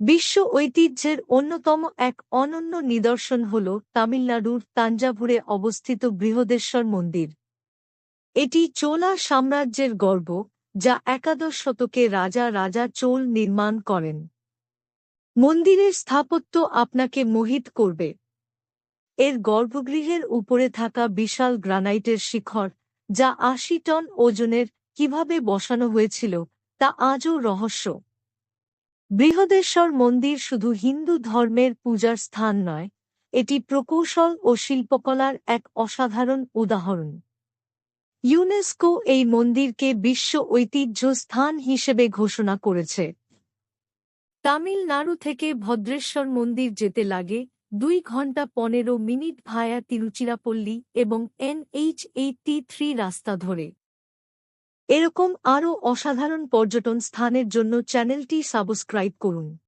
বিশ্ব ঐতিহ্যের অন্যতম এক অনন্য নিদর্শন হল তামিলনাড়ুর তাঞ্জাভুরে অবস্থিত বৃহদেশ্বর মন্দির। এটি চোলা সাম্রাজ্যের গর্ব, যা একাদশ শতকে রাজা রাজা চোল নির্মাণ করেন। মন্দিরের স্থাপত্য আপনাকে মোহিত করবে। এর গর্ভগৃহের উপরে থাকা বিশাল গ্রানাইটের শিখর, যা আশি টন ওজনের কীভাবে বসানো হয়েছিল, তা আজও রহস্য। বৃহদেশ্বর মন্দির শুধু হিন্দু ধর্মের পূজার স্থান নয়, এটি প্রকৌশল ও শিল্পকলার এক অসাধারণ উদাহরণ। ইউনেস্কো এই মন্দিরকে বিশ্ব ঐতিহ্য স্থান হিসেবে ঘোষণা করেছে। তামিলনাড়ু থেকে ভদ্রেশ্বর মন্দির যেতে লাগে দুই ঘণ্টা পনেরো মিনিট ভায়া তিরুচিরাপল্লী এবং এনএইচ এইটি থ্রি রাস্তা ধরে। এরকম আরও অসাধারণ পর্যটন স্থানের জন্য চ্যানেলটি সাবস্ক্রাইব করুন।